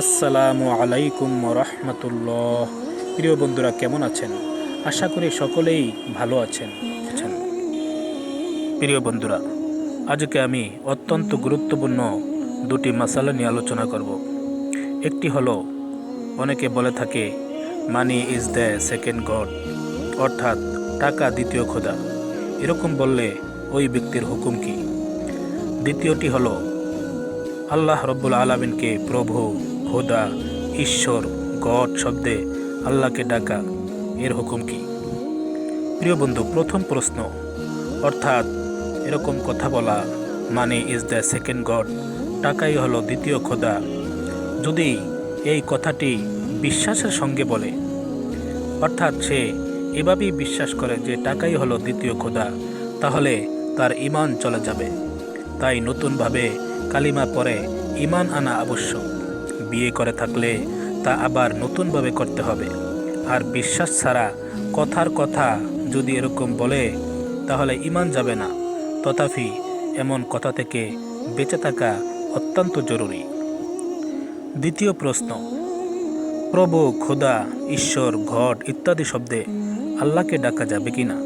আসসালামু আলাইকুম রহমতুল্লাহ প্রিয় বন্ধুরা, কেমন আছেন? আশা করি সকলেই ভালো আছেন। প্রিয় বন্ধুরা, আজকে আমি অত্যন্ত গুরুত্বপূর্ণ দুটি মশালা নিয়ে আলোচনা করব। একটি হলো, অনেকে বলে থাকে money is the second god অর্থাৎ টাকা দ্বিতীয় খোদা। এরকম বললে ওই ব্যক্তির হুকুম কি? দ্বিতীয়টি হলো আল্লাহ রব্বুল আলমিনকে প্রভু, খোদা, ঈশ্বর, গড শব্দে আল্লাহকে ডাকা। এর হুকুম কি? প্রিয় বন্ধু, প্রথম প্রশ্ন, অর্থাৎ এরকম কথা বলা মানে ইজ দ্য সেকেন্ড গড টাকাই হলো দ্বিতীয় খোদা। যদি এই কথাটি বিশ্বাসের সঙ্গে বলে, অর্থাৎ সে এভাবেই বিশ্বাস করে যে টাকাই হলো দ্বিতীয় খোদা, তাহলে তার ইমান চলে যাবে। তাই নতুনভাবে কালিমা পরে ইমান আনা আবশ্যক। বিয়ে করে থাকলে তা আবার নতুনভাবে করতে হবে। আর বিশ্বাস ছাড়া কথার কথা যদি এরকম বলে, তাহলে ইমান যাবে না। তথাপি এমন কথা থেকে বেঁচে থাকা অত্যন্ত জরুরি। দ্বিতীয় প্রশ্ন, প্রভু, খোদা, ঈশ্বর, ঘট ইত্যাদি শব্দে আল্লাহকে ডাকা যাবে কি না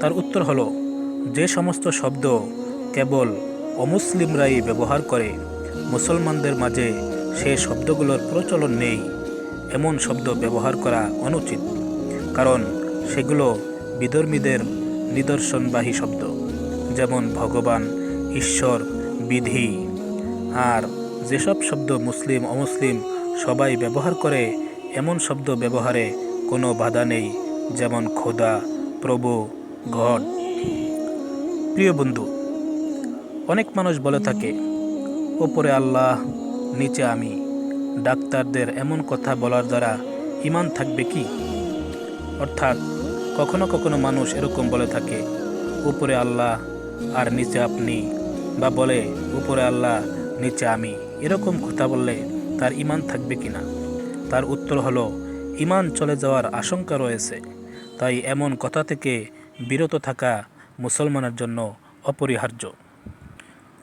তার উত্তর হলো, যে সমস্ত শব্দ কেবল অমুসলিমরাই ব্যবহার করে। মুসলমানদের মাঝে সে শব্দগুলোর প্রচলন নেই। এমন শব্দ ব্যবহার করা অনুচিত, কারণ সেগুলো বিধর্মীদের নিদর্শনবাহী শব্দ, যেমন ভগবান, ঈশ্বর, বিধি। আর যেসব শব্দ মুসলিম, অমুসলিম সবাই ব্যবহার করে, এমন শব্দ ব্যবহারে কোনো বাধা নেই, যেমন খোদা, প্রভু ঘট প্রিয় বন্ধু অনেক মানুষ বলে থাকে, ওপরে আল্লাহ, নিচে আমি। ডাক্তারদের এমন কথা বলার দ্বারা ইমান থাকবে কি? অর্থাৎ, কখনো কখনো মানুষ এরকম বলে থাকে উপরে আল্লাহ আর নিচে আপনি। বা বলে উপরে আল্লাহ, নিচে আমি। এরকম কথা বললে তার ইমান থাকবে কি না তার উত্তর হলো ইমান চলে যাওয়ার আশঙ্কা রয়েছে। তাই এমন কথা থেকে বিরত থাকা মুসলমানের জন্য অপরিহার্য।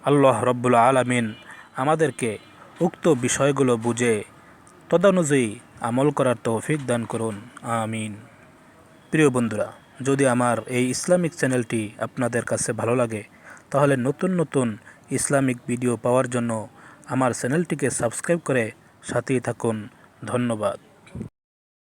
আল্লাহ রব্বুল আলমিন আমাদেরকে উক্ত বিষয়গুলো বুঝে তদানুযায়ী আমল করার তৌফিক দান করুন। আমিন। প্রিয় বন্ধুরা, যদি আমার এই ইসলামিক চ্যানেলটি আপনাদের কাছে ভালো লাগে, তাহলে নতুন নতুন ইসলামিক ভিডিও পাওয়ার জন্য আমার চ্যানেলটিকে সাবস্ক্রাইব করে সাথেই থাকুন। ধন্যবাদ।